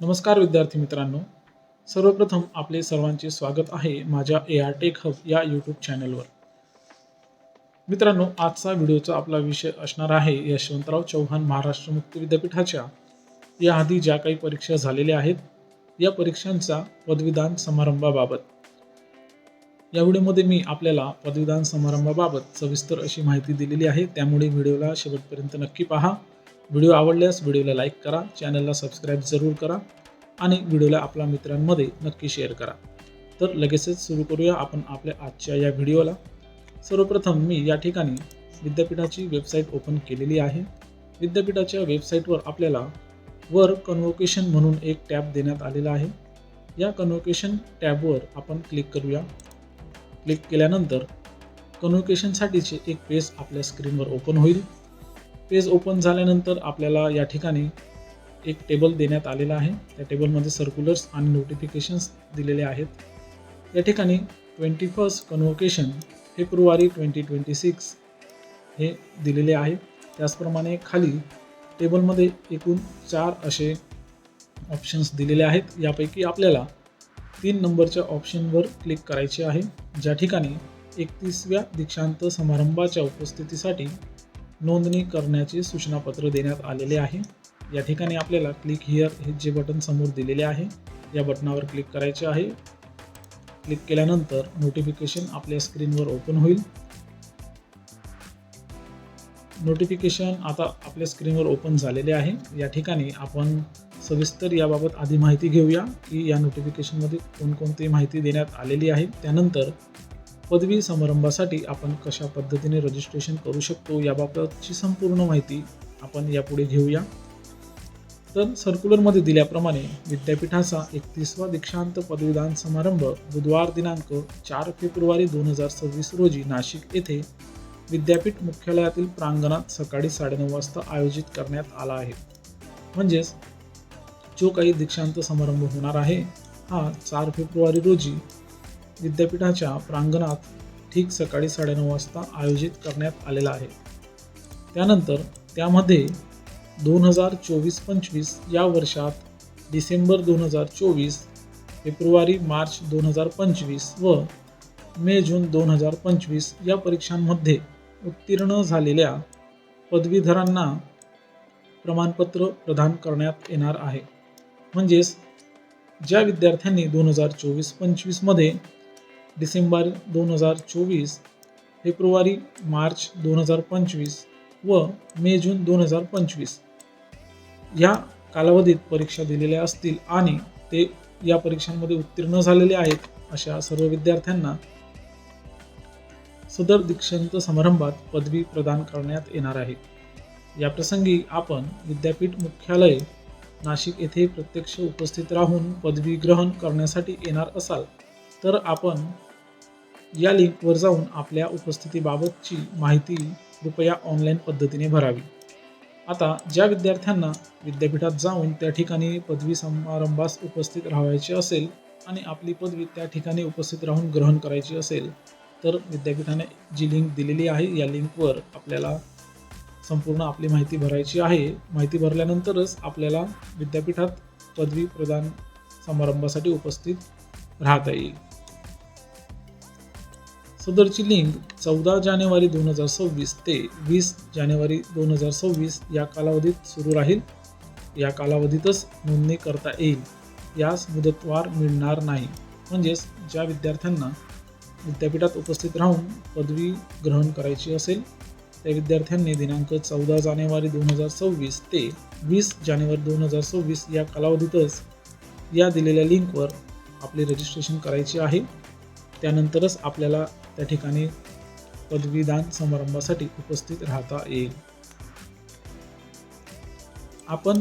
नमस्कार विद्यार्थी मित्रांनो. सर्वप्रथम आपले सर्वांचे स्वागत आहे माझ्या ए आर टेक हब या यूट्यूब चॅनलवर मित्रांनो आजचा व्हिडिओचा आपला विषय असणार आहे यशवंतराव चव्हाण महाराष्ट्र मुक्त विद्यापीठाच्या. याआधी ज्या काही परीक्षा झालेल्या आहेत या परीक्षांचा पदवीदान समारंभाबाबत. या व्हिडिओमध्ये मी आपल्याला पदवीदान समारंभाबाबत सविस्तर अशी माहिती दिलेली आहे. त्यामुळे व्हिडिओला शेवटपर्यंत नक्की पहा. व्हिडिओ आवडल्यास व्हिडिओला लाईक करा चॅनलला सबस्क्राईब जरूर करा आणि व्हिडिओला आपल्या मित्रांमध्ये नक्की शेअर करा. तर लगेचच सुरू करूया आपण आपल्या आजच्या या व्हिडिओला. सर्वप्रथम मी या ठिकाणी विद्यापीठाची वेबसाईट ओपन केलेली आहे. विद्यापीठाच्या वेबसाईटवर आपल्याला वर कन्वोकेशन म्हणून एक टॅब देण्यात आलेला आहे. या कन्वोकेशन टॅबवर आपण क्लिक करूया. क्लिक केल्यानंतर कन्व्होकेशनसाठीचे एक पेज आपल्या स्क्रीनवर ओपन होईल. पेज ओपन झाल्यानंतर आपल्याला या ठिकाणी एक टेबल देण्यात आलेला आहे. त्या टेबलमध्ये सर्क्युलर्स आणि नोटिफिकेशन्स दिलेले आहेत. या ठिकाणी ट्वेंटी फर्स्ट कन्व्होकेशन फेब्रुवारी ट्वेंटी ट्वेंटी सिक्स हे दिलेले आहे. त्याचप्रमाणे खाली टेबलमध्ये एकूण चार असे ऑप्शन्स दिलेले आहेत. यापैकी आपल्याला तीन नंबरच्या ऑप्शनवर क्लिक करायचे आहे. ज्या ठिकाणी एकतीसव्या दीक्षांत समारंभाच्या उपस्थितीसाठी नोंदणी करण्याचे सूचनापत्र देण्यात आलेले आहे. या ठिकाणी आपल्याला क्लिक हिअर हे जे बटन समोर दिलेले आहे या बटनावर क्लिक करायचे आहे. क्लिक केल्यानंतर नोटिफिकेशन आपल्या स्क्रीनवर ओपन होईल. नोटिफिकेशन आता आपल्या स्क्रीनवर ओपन झालेले आहे. या ठिकाणी आपण सविस्तर याबाबत आधी माहिती घेऊया की या नोटिफिकेशनमध्ये कोणकोणती माहिती देण्यात आलेली आहे. त्यानंतर पदवी समारंभासाठी आपण कशा पद्धतीने रजिस्ट्रेशन करू शकतो याबाबतची संपूर्ण माहिती आपण यापुढे घेऊया. तर सर्क्युलरमध्ये दिल्याप्रमाणे विद्यापीठाचा एकतीसवा दीक्षांत पदवीदान समारंभ बुधवार दिनांक चार फेब्रुवारी दोन हजार सव्वीस रोजी नाशिक येथे विद्यापीठ मुख्यालयातील प्रांगणात सकाळी साडेनऊ वाजता आयोजित करण्यात आला आहे. म्हणजेच जो काही दीक्षांत समारंभ होणार आहे हा चार फेब्रुवारी रोजी विद्यापीठाच्या प्रांगणात ठीक सकाळी साडेनऊ वाजता आयोजित करण्यात आलेला आहे. त्यानंतर त्यामध्ये दोन हजार चोवीस पंचवीस या वर्षात डिसेंबर दोन हजार चोवीस फेब्रुवारी मार्च दोन हजार पंचवीस व मे जून दोन हजार पंचवीस या परीक्षांमध्ये उत्तीर्ण झालेल्या पदवीधरांना प्रमाणपत्र प्रदान करण्यात येणार आहे. म्हणजेच ज्या विद्यार्थ्यांनी दोन हजार चोवीस पंचवीसमध्ये डिसेंबर दोन हजार चोवीस फेब्रुवारी मार्च दोन हजार पंचवीस व मे जून दोन हजार पंचवीस. या कालावधीत परीक्षा दिलेल्या असतील आणि ते या परीक्षांमध्ये उत्तीर्ण झालेले आहेत अशा सर्व विद्यार्थ्यांना सदर दीक्षांत समारंभात पदवी प्रदान करण्यात येणार आहे. याप्रसंगी आपण विद्यापीठ मुख्यालय नाशिक येथे प्रत्यक्ष उपस्थित राहून पदवी ग्रहण करण्यासाठी येणार असाल. तर आपण या लिंकवर जाऊन आपल्या उपस्थितीबाबतची माहिती कृपया ऑनलाईन पद्धतीने भरावी. आता ज्या विद्यार्थ्यांना विद्यापीठात जाऊन त्या ठिकाणी पदवी समारंभास उपस्थित राहायचे असेल आणि आपली पदवी त्या ठिकाणी उपस्थित राहून ग्रहण करायची असेल तर विद्यापीठाने जी लिंक दिलेली आहे या लिंकवर आपल्याला संपूर्ण आपली माहिती भरायची आहे. माहिती भरल्यानंतरच आपल्याला विद्यापीठात पदवी प्रदान समारंभासाठी उपस्थित राहता येईल. सदरची लिंक चौदा जानेवारी दोन हजार सव्वीस ते वीस जानेवारी दोन हजार सव्वीस या कालावधीत सुरू राहील. या कालावधीतच नोंदणी करता येईल. यास मुदतवार मिळणार नाही. म्हणजेच ज्या विद्यार्थ्यांना विद्यापीठात उपस्थित राहून पदवी ग्रहण करायची असेल त्या विद्यार्थ्यांनी दिनांक चौदा जानेवारी दोन हजार सव्वीस ते वीस जानेवारी दोन हजार सव्वीस या कालावधीतच या दिलेल्या लिंकवर आपले रजिस्ट्रेशन करायचे आहे. त्यानंतरच आपल्याला त्या ठिकाणी पदवीदान समारंभासाठी उपस्थित राहता येईल. आपण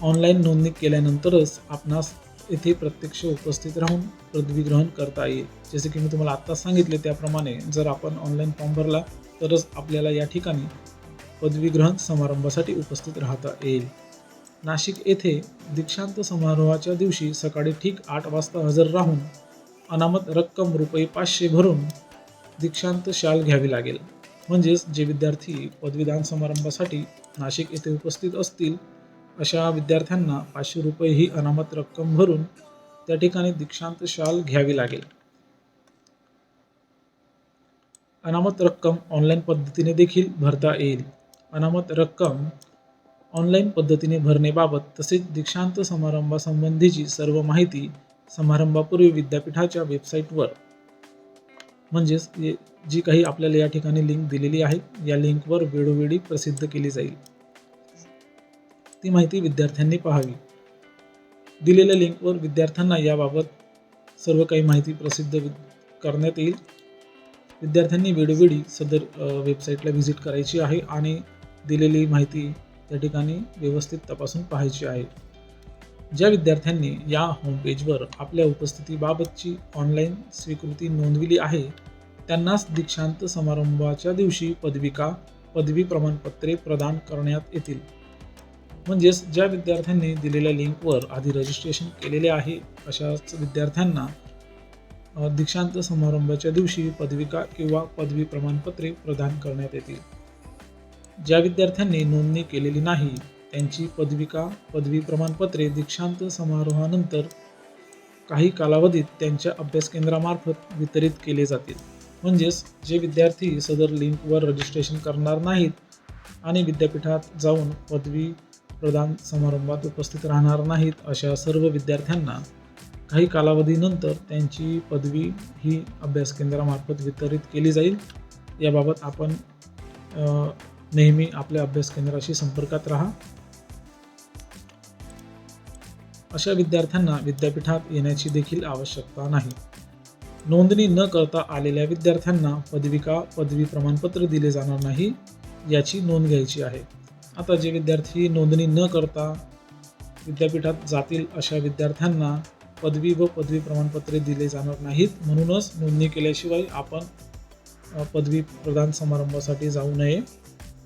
ऑनलाईन नोंदणी केल्यानंतरच आपणास येथे प्रत्यक्ष उपस्थित राहून पदवी ग्रहण करता येईल. जसे की मी तुम्हाला आत्ताच सांगितले त्याप्रमाणे जर आपण ऑनलाईन फॉर्म भरला तरच आपल्याला या ठिकाणी पदवी ग्रहण समारंभासाठी उपस्थित राहता येईल. नाशिक येथे दीक्षांत समारोहाच्या दिवशी सकाळी ठीक आठ वाजता हजर राहून अनामत रक्कम रुपये पाचशे भरून दीक्षांत शाल घ्यावी लागेल. म्हणजेच जे विद्यार्थी पदवीदान समारंभासाठी नाशिक येथे उपस्थित असतील अशा विद्यार्थ्यांना पाचशे रुपये ही अनामत रक्कम भरून त्या ठिकाणी दीक्षांत शाल घ्यावी लागेल. अनामत रक्कम ऑनलाईन पद्धतीने देखील भरता येईल. अनामत रक्कम ऑनलाईन पद्धतीने भरण्याबाबत तसेच दीक्षांत समारंभासंबंधीची सर्व माहिती समारंभापूर्वी विद्यापीठाच्या वेबसाईटवर म्हणजेच जी काही आपल्याला या ठिकाणी लिंक दिलेली आहे या लिंकवर वेळोवेळी प्रसिद्ध केली जाईल. ती माहिती विद्यार्थ्यांनी पाहावी. दिलेल्या लिंकवर विद्यार्थ्यांना याबाबत सर्व काही माहिती प्रसिद्ध करण्यात येईल. विद्यार्थ्यांनी वेळोवेळी सदर वेबसाईटला व्हिजिट करायची आहे आणि दिलेली माहिती त्या ठिकाणी व्यवस्थित तपासून पाहायची आहे. ज्या विद्यार्थ्यांनी या होमपेजवर आपल्या उपस्थितीबाबतची ऑनलाईन स्वीकृती नोंदविली आहे त्यांनाच दीक्षांत समारंभाच्या दिवशी पदविका पदवी प्रमाणपत्रे प्रदान करण्यात येतील. म्हणजेच ज्या विद्यार्थ्यांनी दिलेल्या लिंकवर आधी रजिस्ट्रेशन केलेले आहे अशाच विद्यार्थ्यांना दीक्षांत समारंभाच्या दिवशी पदविका किंवा पदवी प्रमाणपत्रे प्रदान करण्यात येतील. ज्या विद्यार्थ्यांनी नोंदणी केलेली नाही त्यांची पदविका पदवी प्रमाणपत्रे दीक्षांत समारोहानंतर काही कालावधीत त्यांच्या अभ्यास केंद्रामार्फत वितरित केले जातील. म्हणजेच जे विद्यार्थी सदर लिंकवर रजिस्ट्रेशन करणार नाहीत आणि विद्यापीठात जाऊन पदवी प्रदान समारंभात उपस्थित राहणार नाहीत अशा सर्व विद्यार्थ्यांना काही कालावधीनंतर त्यांची पदवी ही अभ्यास केंद्रामार्फत वितरित केली जाईल. याबाबत आपण नेहमी आपल्या अभ्यास केंद्राशी संपर्कात राहा. अशा विद्यार्थ्यांना विद्यापीठात येण्याची देखील आवश्यकता नाही. नोंदणी न करता आलेल्या विद्यार्थ्यांना पदविका पदवी प्रमाणपत्र दिले जाणार नाही याची नोंद घ्यायची आहे. आता जे विद्यार्थी नोंदणी न करता विद्यापीठात जातील अशा विद्यार्थ्यांना पदवी व पदवी प्रमाणपत्रे दिले जाणार नाहीत. म्हणूनच नोंदणी केल्याशिवाय आपण पदवी प्रदान समारंभासाठी जाऊ नये.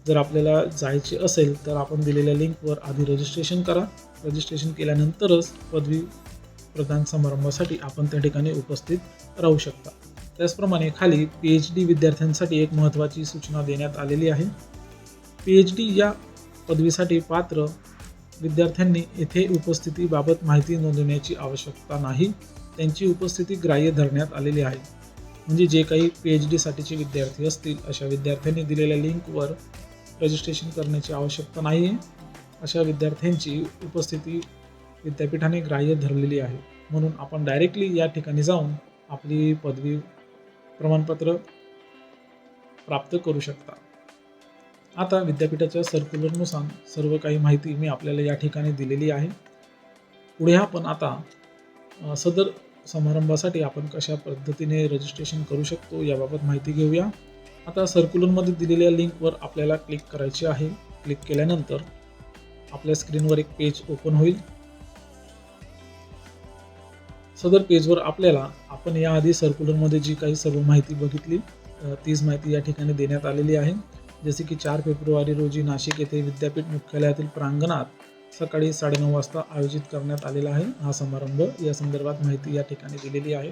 जर आपल्याला जायचे असेल तर आपण दिलेल्या लिंकवर आधी रजिस्ट्रेशन करा. रजिस्ट्रेशन केल्यानंतरच पदवी प्रदान समारंभासाठी आपण त्या ठिकाणी उपस्थित राहू शकता. त्याचप्रमाणे खाली पी एच डी विद्यार्थ्यांसाठी एक महत्त्वाची सूचना देण्यात आलेली आहे. पी एच डी या पदवीसाठी पात्र विद्यार्थ्यांनी येथे उपस्थितीबाबत माहिती नोंदवण्याची आवश्यकता नाही. त्यांची उपस्थिती ग्राह्य धरण्यात आलेली आहे. म्हणजे जे काही पी एच डीसाठीचे विद्यार्थी असतील अशा विद्यार्थ्यांनी दिलेल्या लिंकवर रजिस्ट्रेशन करण्याची आवश्यकता नाही आहे अशा विद्यार्थ्यांची उपस्थिती विद्यापीठाने ग्राह्य धरलेली आहे. म्हणून आपण डायरेक्टली या ठिकाणी जाऊन आपली पदवी प्रमाणपत्र प्राप्त करू शकता. आता विद्यापीठाच्या सर्क्युलरनुसार सर्व काही माहिती मी आपल्याला या ठिकाणी दिलेली आहे. पुढे आपण आता सदर समारंभासाठी आपण कशा पद्धतीने रजिस्ट्रेशन करू शकतो याबाबत माहिती घेऊया. आता सर्क्युलरमध्ये दिलेल्या लिंकवर आपल्याला क्लिक करायचे आहे. क्लिक केल्यानंतर आपल्या स्क्रीनवर एक पेज ओपन होईल. सदर पेजवर आपल्याला आपण याआधी सर्क्युलरमध्ये जी काही सर्व माहिती बघितली तीच माहिती या ठिकाणी देण्यात आलेली आहे. जसे की चार फेब्रुवारी रोजी नाशिक येथे विद्यापीठ मुख्यालयातील प्रांगणात सकाळी साडेनऊ वाजता आयोजित करण्यात आलेला आहे. हा समारंभ या संदर्भात माहिती या ठिकाणी दिलेली आहे.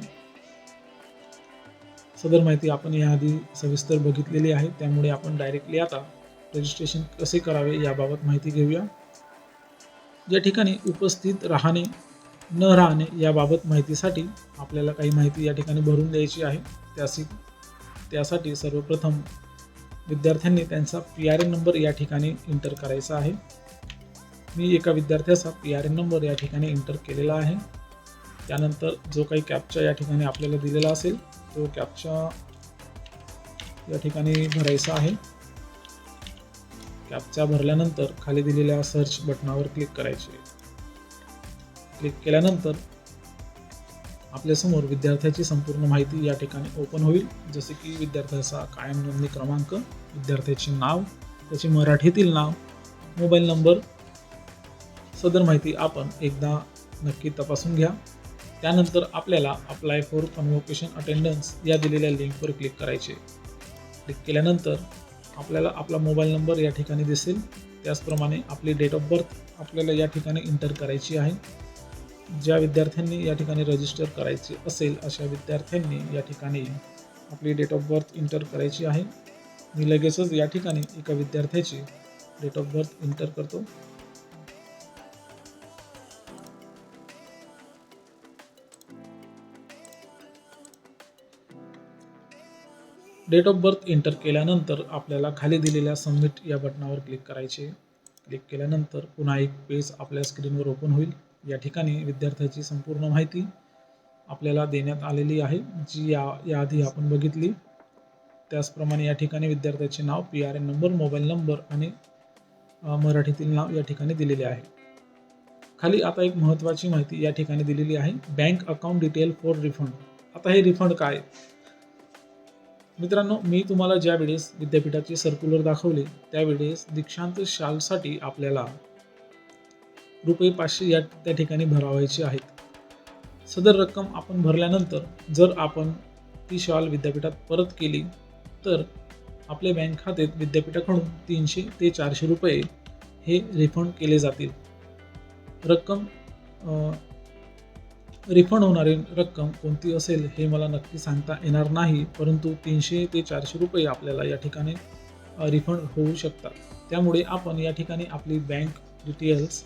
सदर माहिती आपण याआधी सविस्तर बघितलेली आहे. त्यामुळे आपण डायरेक्टली आता रजिस्ट्रेशन कसे करावे याबाबत माहिती घेऊया. या ठिकाणी उपस्थित राहणे न राहणे याबाबत माहितीसाठी आपल्याला काही माहिती या ठिकाणी भरून द्यायची आहे. त्यासी त्यासाठी सर्वप्रथम विद्यार्थ्यांनी त्यांचा पी आर एन नंबर या ठिकाणी इंटर करायचा आहे. मी एका विद्यार्थ्याचा पी आर एन नंबर या ठिकाणी इंटर केलेला आहे. त्यानंतर जो काही कॅपचा या ठिकाणी आपल्याला दिलेला असेल तो कॅपचा या ठिकाणी भरायचा आहे. कॅपचा भरल्यानंतर खाली दिलेल्या सर्च बटनावर क्लिक करायचे. क्लिक केल्यानंतर आपल्यासमोर विद्यार्थ्याची संपूर्ण माहिती या ठिकाणी ओपन होईल. जसे की विद्यार्थ्याचा कायम नोंदणी क्रमांक विद्यार्थ्याचे नाव त्याचे मराठीतील नाव मोबाईल नंबर सदर माहिती आपण एकदा नक्की तपासून घ्या. त्यानंतर आपल्याला अप्लाय फॉर कन्व्होकेशन अटेंडन्स या दिलेल्या लिंकवर क्लिक करायचे. क्लिक केल्यानंतर आपल्याला आपला मोबाईल नंबर या ठिकाणी दिसेल. त्याचप्रमाणे आपली डेट ऑफ बर्थ आपल्याला या ठिकाणी इंटर करायची आहे. ज्या विद्यार्थ्यांनी या ठिकाणी रजिस्टर करायचे असेल अशा विद्यार्थ्यांनी या ठिकाणी आपली डेट ऑफ बर्थ इंटर करायची आहे. मी लगेचच या ठिकाणी एका विद्यार्थ्याची डेट ऑफ बर्थ इंटर करतो. डेट ऑफ बर्थ एंटर केल्यानंतर आपल्याला खाली दिलेल्या सबमिट या बटनावर क्लिक करायचे. क्लिक केल्यानंतर पुन्हा एक पेज आपल्या स्क्रीनवर ओपन होईल. या ठिकाणी विद्यार्थ्याची संपूर्ण माहिती आपल्याला देण्यात आलेली आहे जी या याआधी आपण बघितली. त्याचप्रमाणे या ठिकाणी विद्यार्थ्याचे नाव P R N number mobile number आणि मराठीतील नाव या ठिकाणी दिलेले आहे. खाली आता एक महत्त्वाची माहिती या ठिकाणी दिलेली आहे. Bank account detail for refund आता हे रिफंड काय? मित्रांनो मी तुम्हाला ज्यावेळेस विद्यापीठाचे सर्क्युलर दाखवले त्यावेळेस दीक्षांत शालसाठी आपल्याला रुपये पाचशे या त्या ठिकाणी भरावायचे आहेत. सदर रक्कम आपण भरल्यानंतर जर आपण ती शाल विद्यापीठात परत केली तर आपल्या बँक खात्यात विद्यापीठाकडून तीनशे ते चारशे रुपये हे रिफंड केले जातील. रक्कम रिफंड होणारी रक्कम कोणती असेल हे मला नक्की सांगता येणार नाही परंतु तीनशे ते चारशे रुपये आपल्याला या ठिकाणी रिफंड होऊ शकतात. त्यामुळे आपण या ठिकाणी आपली bank details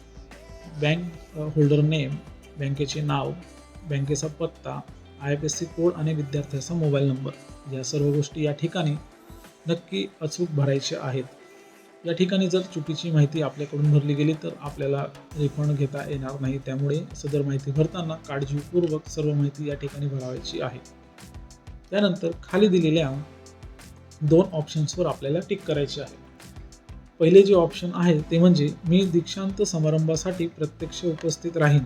bank holder name बँकेचे नाव बँकेचा पत्ता I F S C code आणि विद्यार्थ्याचा मोबाईल नंबर या सर्व गोष्टी या ठिकाणी नक्की अचूक भरायच्या आहेत. या ठिकाणी जर चुकीची माहिती आपल्याकडून भरली गेली तर आपल्याला रिफंड घेता येणार नाही. त्यामुळे सदर माहिती भरताना काळजीपूर्वक सर्व माहिती या ठिकाणी भरावायची आहे. त्यानंतर खाली दिलेल्या दोन ऑप्शन्सवर आपल्याला टिक करायचे आहे. पहिले जे ऑप्शन आहे ते म्हणजे मी दीक्षांत समारंभासाठी प्रत्यक्ष उपस्थित राहीन.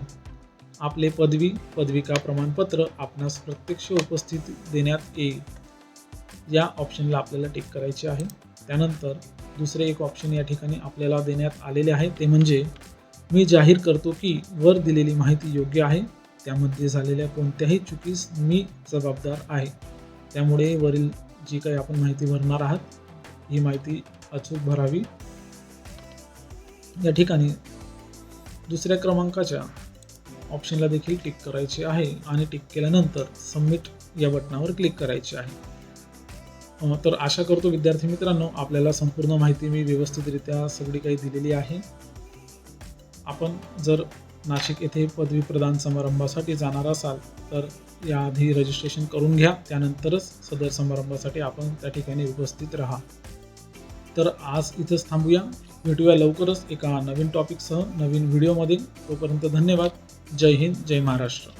आपले पदवी पदविका प्रमाणपत्र आपणास प्रत्यक्ष उपस्थित देण्यात येईल. या ऑप्शनला आपल्याला टिक करायचे आहे. त्यानंतर दुसरे एक ऑप्शन या ठिकाणी आपल्याला देण्यात आलेले आहे. ते म्हणजे मी जाहीर करतो की वर दिलेली माहिती योग्य आहे. त्यामध्ये झालेल्या कोणत्याही चुकीस मी जबाबदार आहे. त्यामुळे वरील जी काही आपण माहिती भरणार आहात ही माहिती अचूक भरावी. या ठिकाणी दुसऱ्या क्रमांकाच्या ऑप्शनला देखील टिक करायचे आहे आणि टिक केल्यानंतर सबमिट या बटनावर क्लिक करायचे आहे. तर आशा करतो विद्यार्थी मित्रांनो आपल्याला संपूर्ण माहिती मी व्यवस्थितरित्या सगळी काही दिलेली आहे. आपण जर नाशिक येथे पदवी प्रदान समारंभासाठी जाणार असाल तर याआधी रजिस्ट्रेशन करून घ्या. त्यानंतरच सदर समारंभासाठी आपण त्या ठिकाणी उपस्थित राहा. तर आज इथंच थांबूया. भेटूया लवकरच एका नवीन टॉपिकसह नवीन व्हिडिओमध्ये तोपर्यंत धन्यवाद. जय हिंद जय महाराष्ट्र.